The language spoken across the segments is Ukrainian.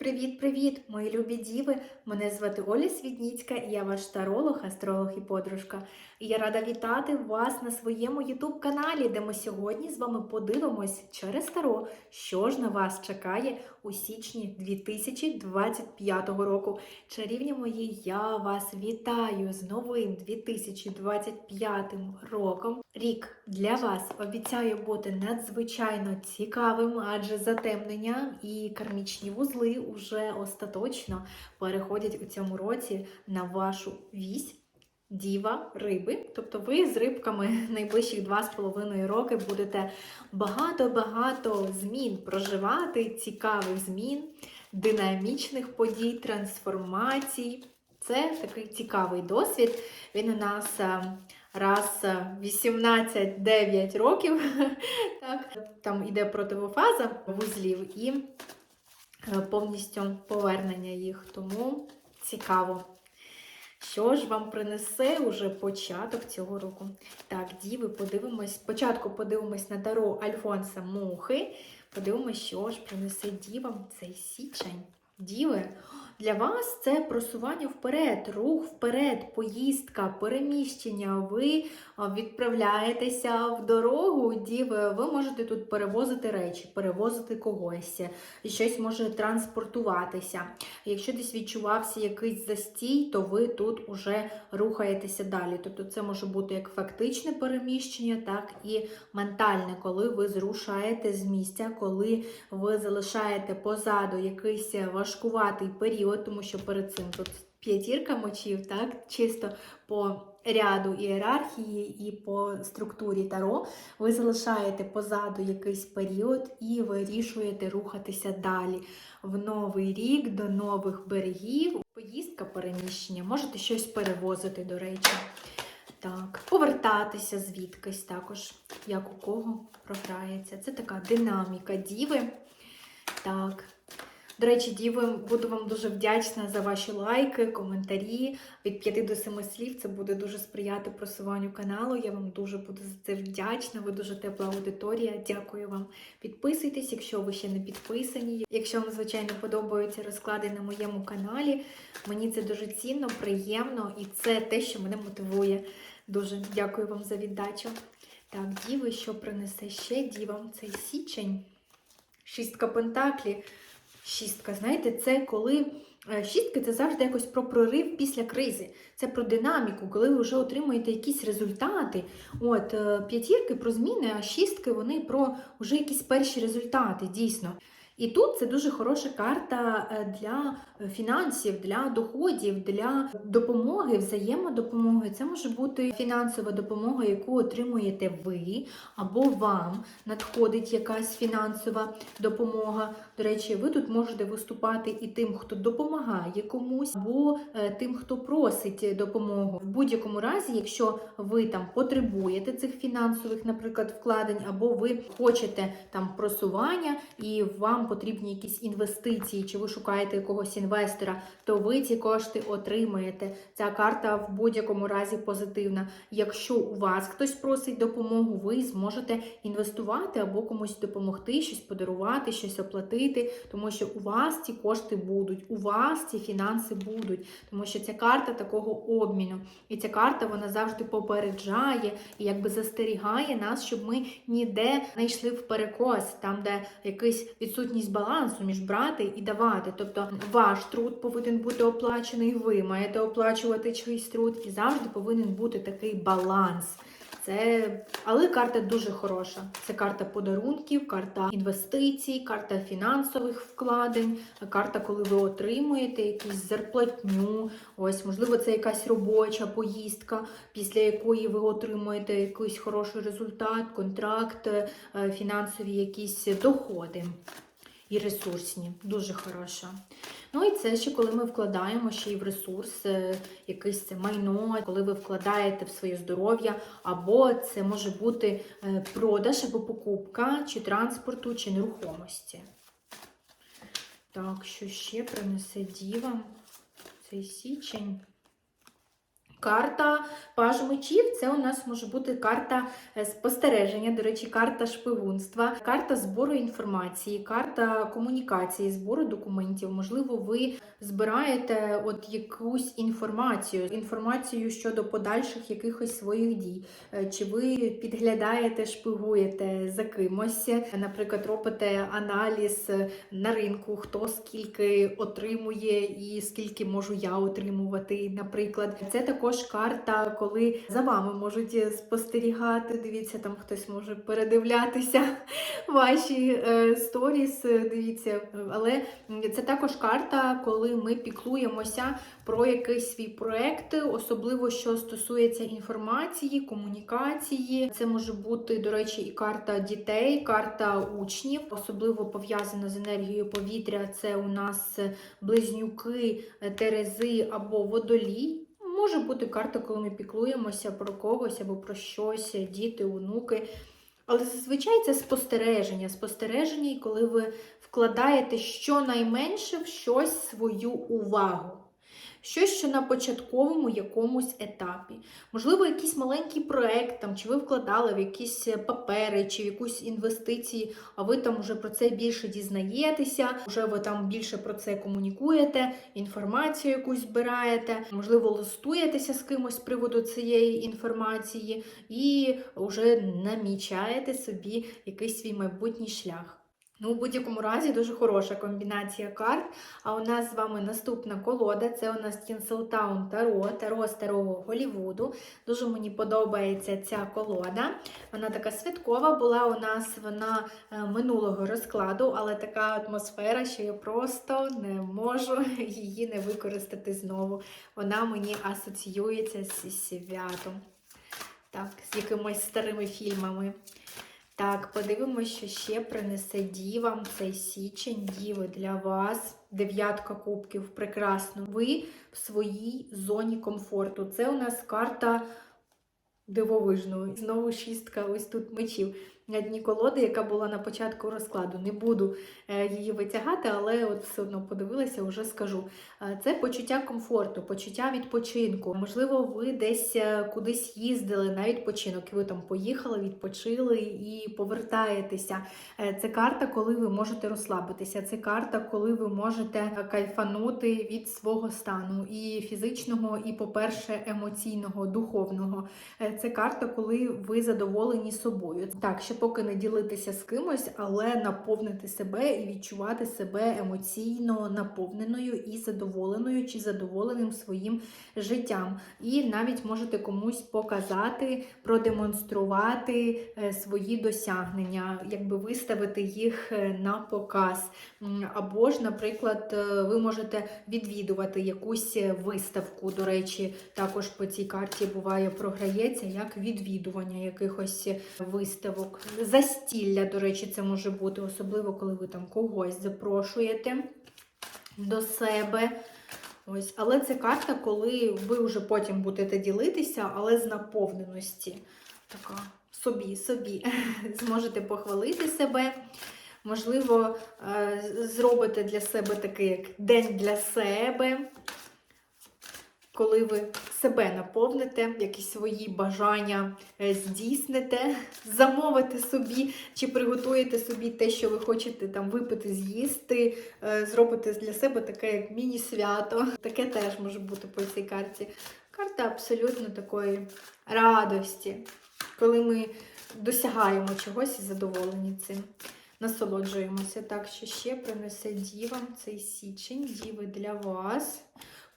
Привіт-привіт, мої любі діви! Мене звати Оля Свідніцька, і я ваш таролог, астролог і подружка. І я рада вітати вас на своєму youtube каналі, де ми сьогодні з вами подивимось через таро, що ж на вас чекає у січні 2025 року. Чарівні мої, я вас вітаю з новим 2025 роком. Рік для вас обіцяє бути надзвичайно цікавим, адже затемнення і кармічні вузли уже остаточно переходять у цьому році на вашу вісь. Діва риби, тобто ви з рибками найближчих 2,5 роки будете багато-багато змін проживати, цікавих змін, динамічних подій, трансформацій. Це такий цікавий досвід. Він у нас е, раз 18-9 років. Так, Там іде противофаза вузлів і е, повністю повернення їх. Тому цікаво. Що ж вам принесе уже початок цього року? Так, діви, подивимось. Спочатку подивимось на таро Альфонса Мухи. Подивимось, що ж принесе дівам цей січень. Діви, для вас це просування вперед, рух вперед, поїздка, переміщення. Ви відправляєтеся в дорогу, діви, ви можете тут перевозити речі, перевозити когось, щось може транспортуватися. Якщо десь відчувався якийсь застій, то ви тут уже рухаєтеся далі. Тобто це може бути як фактичне переміщення, так і ментальне, коли ви зрушаєте з місця, коли ви залишаєте позаду якийсь важкуватий період, тому що перед цим тут п'ятірка мочів, так, чисто по ряду ієрархії і по структурі таро, ви залишаєте позаду якийсь період і вирішуєте рухатися далі в новий рік до нових берегів. Поїздка переміщення, можете щось перевозити, до речі. Так, повертатися звідкись також, як у кого програється. Це така динаміка діви. Так. До речі, діви, буду вам дуже вдячна за ваші лайки, коментарі. Від 5 до 7 слів це буде дуже сприяти просуванню каналу. Я вам дуже буду за це вдячна. Ви дуже тепла аудиторія. Дякую вам. Підписуйтесь, якщо ви ще не підписані. Якщо вам, звичайно, подобаються розклади на моєму каналі. Мені це дуже цінно, приємно і це те, що мене мотивує. Дуже дякую вам за віддачу. Так, діви, що принесе ще дівам цей січень? Шістка пентаклі. Шістка, знаєте, це коли е, шістки це завжди якось про прорив після кризи. Це про динаміку, коли ви вже отримуєте якісь результати. От е, п'ятірки про зміни, а шістки вони про вже якісь перші результати, дійсно. І тут це дуже хороша карта е, для фінансів, для доходів, для допомоги, взаємодопомоги. Це може бути фінансова допомога, яку отримуєте ви, або вам надходить якась фінансова допомога. До речі, ви тут можете виступати і тим, хто допомагає комусь, або е, тим, хто просить допомогу. В будь-якому разі, якщо ви там потребуєте цих фінансових, наприклад, вкладень, або ви хочете там просування і вам потрібні якісь інвестиції, чи ви шукаєте якогось інвестора, то ви ці кошти отримаєте. Ця карта в будь-якому разі позитивна. Якщо у вас хтось просить допомогу, ви зможете інвестувати або комусь допомогти, щось подарувати, щось оплатити, тому що у вас ці кошти будуть, у вас ці фінанси будуть, тому що ця карта такого обміну. І ця карта вона завжди попереджає і якби застерігає нас, щоб ми ніде не йшли в перекос, там, де якийсь відсутність балансу між брати і давати. Тобто ваш труд повинен бути оплачений, ви маєте оплачувати чийсь труд, і завжди повинен бути такий баланс. Це, але карта дуже хороша. Це карта подарунків, карта інвестицій, карта фінансових вкладень, карта, коли ви отримуєте якусь зарплатню. Ось, можливо, це якась робоча поїздка, після якої ви отримуєте якийсь хороший результат, контракт, е, фінансові якісь доходи і ресурсні. Дуже хороша. Ну і це ще коли ми вкладаємо ще й в ресурс, е, якесь це майно, коли ви вкладаєте в своє здоров'я, або це може бути е, продаж або покупка, чи транспорту, чи нерухомості. Так, що ще принесе діва цей січень? Карта паж мечів це у нас може бути карта е, спостереження, до речі, карта шпигунства, карта збору інформації, карта комунікації, збору документів. Можливо, ви збираєте от якусь інформацію, інформацію щодо подальших якихось своїх дій. Е, Чи ви підглядаєте, шпигуєте за кимось, наприклад, робите аналіз на ринку, хто скільки отримує і скільки можу я отримувати, наприклад. Це також карта, коли за вами можуть спостерігати. Дивіться, там хтось може передивлятися ваші е, сторіс. Дивіться, але це також карта, коли ми піклуємося про якийсь свій проект, особливо що стосується інформації, комунікації. Це може бути, до речі, і карта дітей, карта учнів, особливо пов'язана з енергією повітря. Це у нас близнюки, терези або водолій. Може бути карта, коли ми піклуємося про когось або про щось, діти, онуки. Але зазвичай це спостереження. Спостереження, коли ви вкладаєте щонайменше в щось свою увагу. Щось, що на початковому якомусь етапі. Можливо, якийсь маленький проект, там, чи ви вкладали в якісь папери, чи в якусь інвестиції, а ви там вже про це більше дізнаєтеся, вже ви там більше про це комунікуєте, інформацію якусь збираєте, можливо, листуєтеся з кимось з приводу цієї інформації і вже намічаєте собі якийсь свій майбутній шлях. Ну, у будь-якому разі дуже хороша комбінація карт. А у нас з вами наступна колода. Це у нас Tinseltown Таро, Таро старого Голівуду. Дуже мені подобається ця колода. Вона така святкова була у нас вона е, минулого розкладу, але така атмосфера, що я просто не можу її не використати знову. Вона мені асоціюється з святом. Так, з якимось старими фільмами. Так, подивимося, що ще принесе дівам цей січень, діви для вас. Дев'ятка кубків. Прекрасно. Ви в своїй зоні комфорту. Це у нас карта дивовижної. Знову шістка ось тут мечів. На дні колоди, яка була на початку розкладу. Не буду е, її витягати, але от все одно подивилася, вже скажу. Е, Це почуття комфорту, почуття відпочинку. Можливо, ви десь е, кудись їздили на відпочинок, і ви там поїхали, відпочили і повертаєтеся. Це карта, коли ви можете розслабитися. Це карта, коли ви можете кайфанути від свого стану і фізичного, і, по-перше, емоційного, духовного. Це карта, коли ви задоволені собою. Так, ще поки не ділитися з кимось, але наповнити себе і відчувати себе емоційно наповненою і задоволеною чи задоволеним своїм життям. І навіть можете комусь показати, продемонструвати е, свої досягнення, якби виставити їх е, на показ. Або ж, наприклад, е, ви можете відвідувати якусь виставку. До речі, також по цій карті буває програється як відвідування якихось виставок. Застілля, до речі, це може бути, особливо коли ви там когось запрошуєте до себе. Ось, але це карта, коли ви вже потім будете ділитися, але з наповненості. Така собі, собі зможете похвалити себе. Можливо, е, зробите для себе такий як день для себе, коли ви себе наповните, якісь свої бажання е, здійсните, замовите собі чи приготуєте собі те, що ви хочете там випити, з'їсти, е, зробите для себе таке як міні-свято. Таке теж може бути по цій карті. Карта абсолютно такої радості, коли ми досягаємо чогось і задоволені цим. Насолоджуємося. Так, що ще принесе дівам цей січень, діви для вас.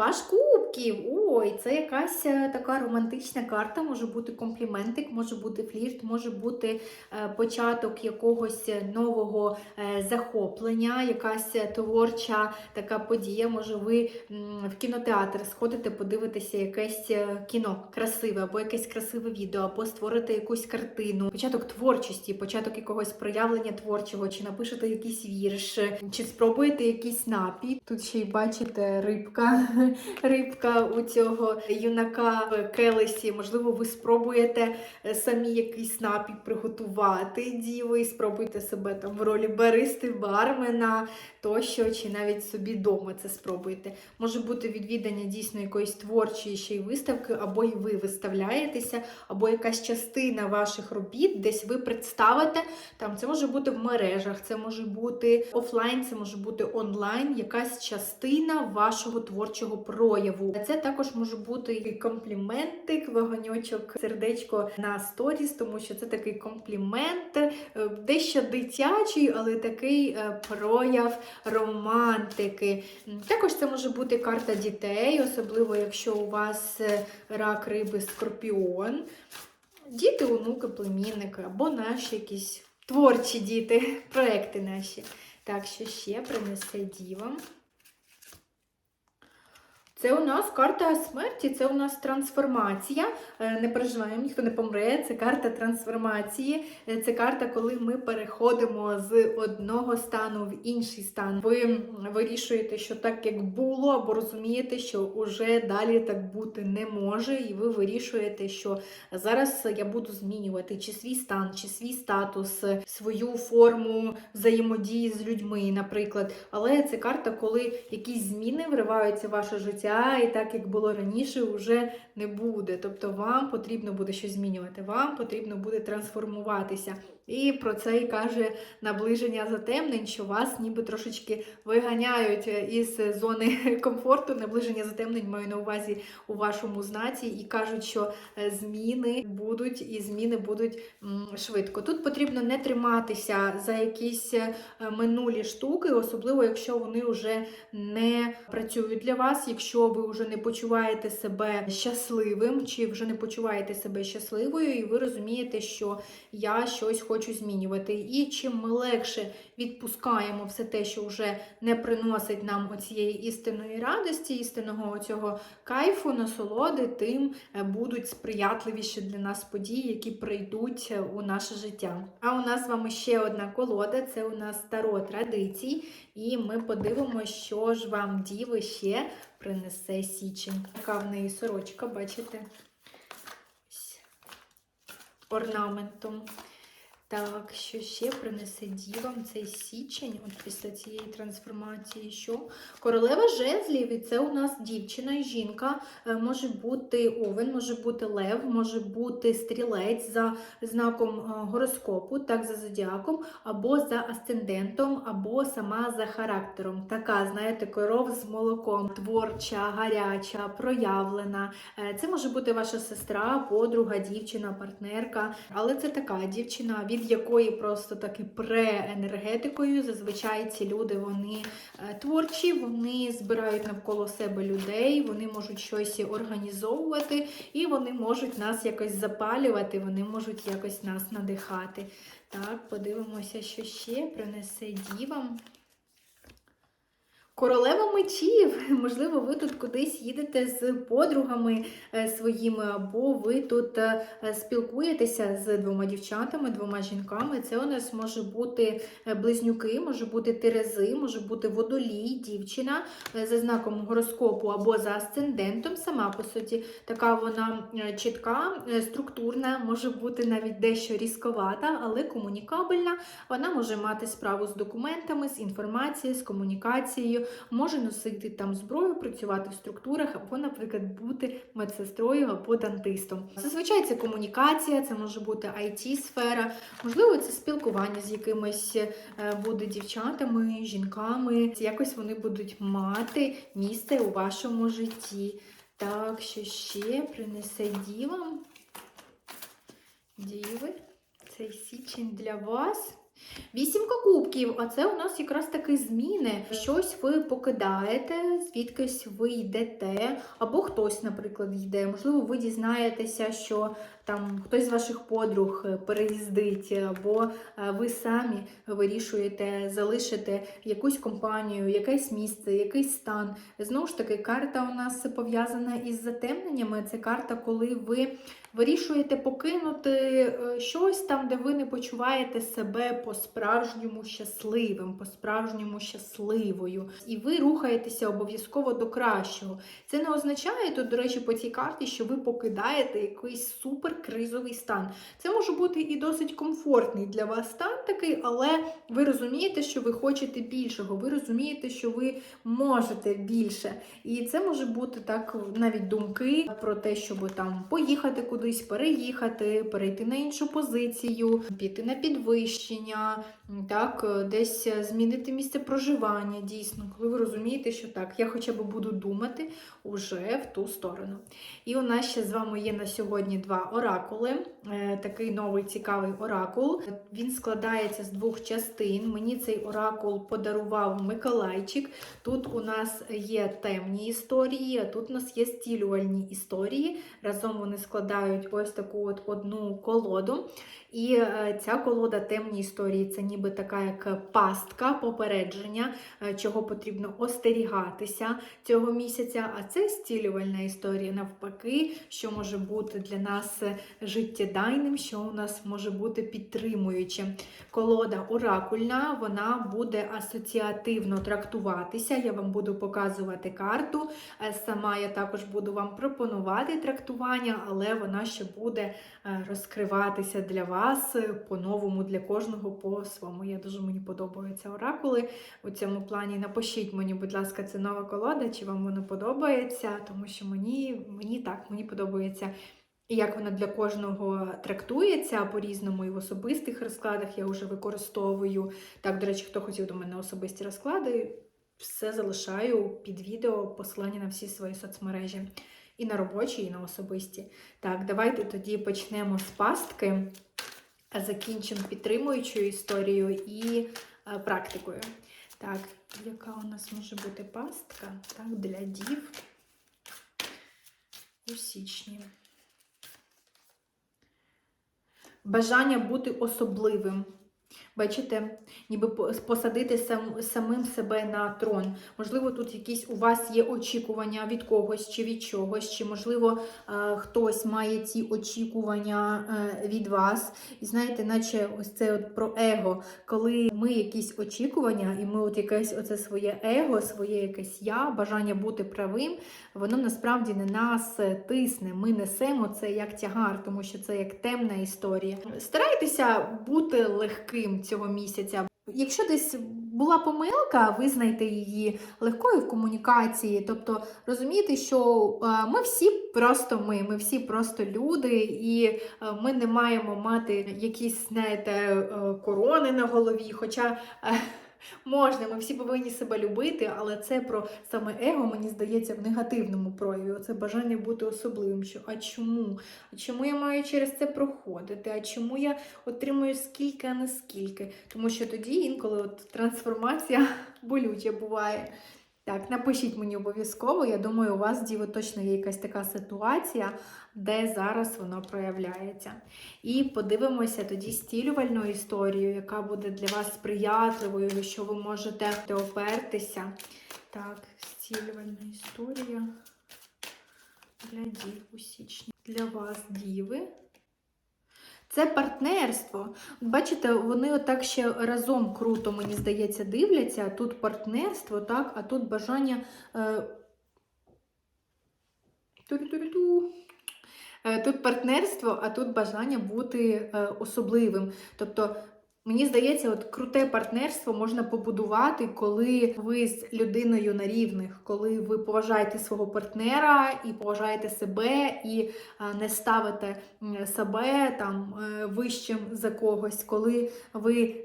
Паш кубків! Ой, це якась е, така романтична карта, може бути компліментик, може бути флірт, може бути е, початок якогось нового е, захоплення, якась творча така подія. Може, ви в кінотеатр сходите, подивитеся якесь кіно красиве, або якесь красиве відео, або створите якусь картину, початок творчості, початок якогось проявлення творчого, чи напишете якийсь вірш, чи спробуєте якийсь напій. Тут ще й бачите рибка рибка у цього юнака в келесі. Можливо, ви спробуєте е, самі якийсь напій приготувати діви, спробуйте себе там в ролі баристи, бармена тощо, чи навіть собі вдома це спробуйте. Може бути відвідання дійсно якоїсь творчої ще й виставки, або й ви виставляєтеся, або якась частина ваших робіт, десь ви представите. Там це може бути в мережах, це може бути офлайн, це може бути онлайн, якась частина вашого творчого прояву. Це також може бути і компліментик, вогоньочок, сердечко на сторіс, тому що це такий комплімент, е, дещо дитячий, але такий е, прояв романтики. Також це може бути карта дітей, особливо якщо у вас е, рак риби скорпіон. Діти, онуки, племінники або наші якісь творчі діти, проекти наші. Так, що ще принесе діва. Це у нас карта смерті, це у нас трансформація. Е, Не переживаємо, ніхто не помре. Це карта трансформації. Е, Це карта, коли ми переходимо з одного стану в інший стан. Ви вирішуєте, що так як було, або розумієте, що уже далі так бути не може, і ви вирішуєте, що зараз я буду змінювати чи свій стан, чи свій статус, свою форму взаємодії з людьми, наприклад. Але це карта, коли якісь зміни вриваються в ваше життя, і так як було раніше, вже не буде. Тобто вам потрібно буде щось змінювати, вам потрібно буде трансформуватися. І про це і каже наближення затемнень, що вас ніби трошечки виганяють із зони комфорту. Наближення затемнень маю на увазі у вашому знаці, і кажуть, що е, зміни будуть і зміни будуть швидко. Тут потрібно не триматися за якісь е, минулі штуки, особливо якщо вони вже не працюють для вас, якщо ви вже не почуваєте себе щасливим, чи вже не почуваєте себе щасливою, і ви розумієте, що я щось хочу змінювати. І чим ми легше відпускаємо все те, що вже не приносить нам оцієї істинної радості, істинного цього кайфу, насолоди, тим е, будуть сприятливіші для нас події, які прийдуть е, у наше життя. А у нас з вами ще одна колода це у нас таро традицій, і ми подивимося, що ж вам діви ще принесе січень. Така в неї сорочка, бачите? Орнаментом. Так, що ще принесе дівам цей січень, от після цієї трансформації, що королева жезлів, і це у нас дівчина, і жінка, е, може бути овен, може бути лев, може бути стрілець за знаком е, гороскопу, так за зодіаком, або за асцендентом, або сама за характером. Така, знаєте, коров з молоком, творча, гаряча, проявлена. Е, Це може бути ваша сестра, подруга, дівчина, партнерка, але це така дівчина, від якої просто таки пре енергетикою. Зазвичай ці люди вони е, творчі, вони збирають навколо себе людей, вони можуть щось організовувати, і вони можуть нас якось запалювати, вони можуть якось нас надихати. Так, подивимося, що ще принесе дівам. Королева мечів, можливо, ви тут кудись їдете з подругами е, своїми, або ви тут е, спілкуєтеся з двома дівчатами, двома жінками. Це у нас може бути е, близнюки, може бути терези, може бути водолій, дівчина за знаком гороскопу або за асцендентом. Сама по суті, така вона чітка, структурна, може бути навіть дещо різковата, але комунікабельна. Вона може мати справу з документами, з інформацією, з комунікацією може носити там зброю, працювати в структурах, або, наприклад, бути медсестрою або дантистом. Зазвичай це комунікація, це може бути it сфера можливо, це спілкування з якимись е, буде дівчатами, жінками. Якось вони будуть мати місце у вашому житті. Так, що ще принесе дівам? Діви, цей січень для вас. Вісімка кубків, а це у нас якраз таки зміни. Щось ви покидаєте, звідкись ви йдете, або хтось, наприклад, йде. Можливо, ви дізнаєтеся, що там хтось з ваших подруг е, переїздить, або е, ви самі вирішуєте залишити якусь компанію, якесь місце, якийсь стан. Знову ж таки, карта у нас пов'язана із затемненнями. Це карта, коли ви вирішуєте покинути е, щось там, де ви не почуваєте себе по-справжньому щасливим, по-справжньому щасливою. І ви рухаєтеся обов'язково до кращого. Це не означає тут, до речі, по цій карті, що ви покидаєте якийсь суперкризовий стан. Це може бути і досить комфортний для вас стан такий, але ви розумієте, що ви хочете більшого, ви розумієте, що ви можете більше. І це може бути так навіть думки про те, щоб там поїхати кудись, переїхати, перейти на іншу позицію, піти на підвищення, так, десь змінити місце проживання. Дійсно, коли ви розумієте, що так, я хоча б буду думати уже в ту сторону. І у нас ще з вами є на сьогодні два оракули. Е, Такий новий цікавий оракул. Він складається з двох частин. Мені цей оракул подарував Миколайчик. Тут у нас є темні історії, а тут у нас є стілювальні історії. Разом вони складають ось таку от одну колоду. І е, ця колода темні історії це ніби така як пастка, попередження, е, чого потрібно остерігатися цього місяця. А це стілювальна історія, навпаки, що може бути для нас життєдайним, що у нас може бути підтримуючим. Колода оракульна, вона буде асоціативно трактуватися. Я вам буду показувати карту. Е, Сама я також буду вам пропонувати трактування, але вона ще буде розкриватися для вас е, по-новому, для кожного по-своєму. Я дуже мені подобаються оракули у цьому плані. Напишіть мені, будь ласка, це нова колода, чи вам воно подобається, тому що мені, мені так, мені подобається. І як вона для кожного трактується по-різному, і в особистих розкладах я вже використовую. Так, до речі, хто хотів до мене особисті розклади, все залишаю під відео посилання на всі свої соцмережі. І на робочі, і на особисті. Так, давайте тоді почнемо з пастки, закінчимо підтримуючою історією і е, практикою. Так, яка у нас може бути пастка? Так, для дів у січні. Бажання бути особливим. Бачите, ніби посадити сам, самим себе на трон. Можливо, тут якісь у вас є очікування від когось чи від чогось, чи, можливо, е, хтось має ці очікування е, від вас. І знаєте, наче ось це от про его, коли ми якісь очікування, і ми от якесь оце своє его, своє якесь я, бажання бути правим, воно насправді не нас тисне. Ми несемо це як тягар, тому що це як темна історія. Старайтеся бути легким цього місяця. Якщо десь була помилка, визнайте її легкою в комунікації. Тобто розумієте, що е, ми всі просто ми, ми всі просто люди, і е, ми не маємо мати якісь, знаєте, е, корони на голові. Хоча можна, ми всі повинні себе любити, але це про саме его, мені здається, в негативному прояві. Оце бажання бути особливим. Що а чому? А чому я маю через це проходити? А чому я отримую скільки, а не скільки? Тому що тоді інколи от трансформація болюча буває. Так, напишіть мені обов'язково. Я думаю, у вас, діво, точно є якась така ситуація, де зараз воно проявляється. І подивимося тоді стілювальну історію, яка буде для вас сприятливою, що ви можете опертися. Так, стілювальна історія для дів у січні. Для вас, діви. Це партнерство. Бачите, вони отак ще разом круто, мені здається, дивляться. Тут партнерство, так, а тут бажання. Е... Е, Тут партнерство, а тут бажання бути е, особливим. Тобто, мені здається, от круте партнерство можна побудувати, коли ви з людиною на рівних, коли ви поважаєте свого партнера і поважаєте себе, і е, не ставите себе там е, вищим за когось, коли ви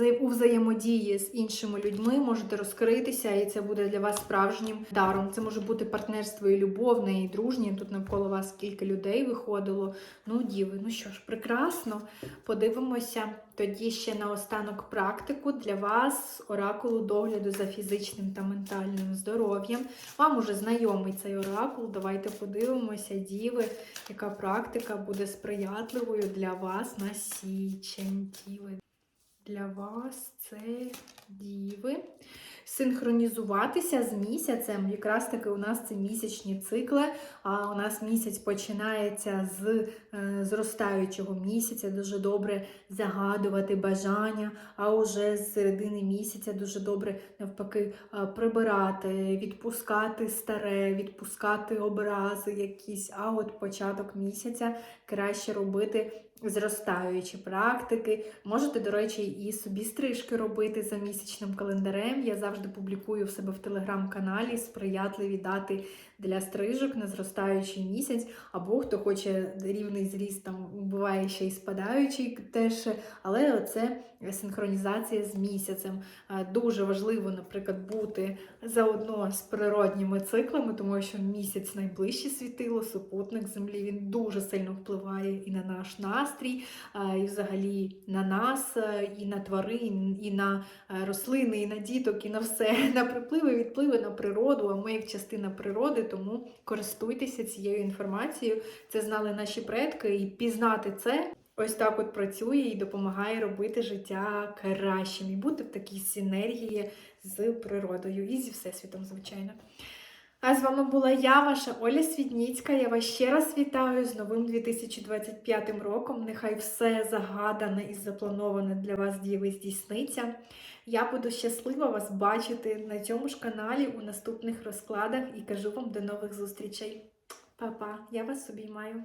е, у взаємодії з іншими людьми можете розкритися, і це буде для вас справжнім даром. Це може бути партнерство і любовне, і дружнє. Тут навколо вас кілька людей виходило. Ну, діви, ну що ж, прекрасно. Подивимося тоді ще наостанок практику для вас оракулу догляду за фізичним та ментальним здоров'ям. Вам уже знайомий цей оракул. Давайте подивимося, діви, яка практика буде сприятливою для вас на січень. Діви. Для вас це діви. Синхронізуватися з місяцем. Якраз таки у нас це місячні цикли. А у нас місяць починається з е, зростаючого місяця. Дуже добре загадувати бажання. А уже з середини місяця дуже добре навпаки е, прибирати, відпускати старе, відпускати образи якісь. А от початок місяця краще робити зростаючі практики. Можете, до речі, і собі стрижки робити за місячним календарем. Я завжди публікую в себе в телеграм-каналі сприятливі дати для стрижок на зростаючий місяць, або хто хоче рівний зріст, там буває ще й спадаючий теж. Але оце синхронізація з місяцем. Е, Дуже важливо, наприклад, бути заодно з природніми циклами, тому що місяць найближче світило, супутник землі, він дуже сильно впливає і на наш настрій, е, і взагалі на нас, е, і на тварин, і на рослини, і на діток, і на все, на припливи, відпливи на природу. А ми як частина природи, тому користуйтеся цією інформацією. Це знали наші предки, і пізнати це. Ось так от працює і допомагає робити життя кращим і бути в такій синергії з природою і зі всесвітом, звичайно. А з вами була я, ваша Оля Свідніцька. Я вас ще раз вітаю з новим 2025 роком. Нехай все загадане і заплановане для вас діви здійсниться. Я буду щаслива вас бачити на цьому ж каналі у наступних розкладах і кажу вам до нових зустрічей. Па-па, я вас обіймаю.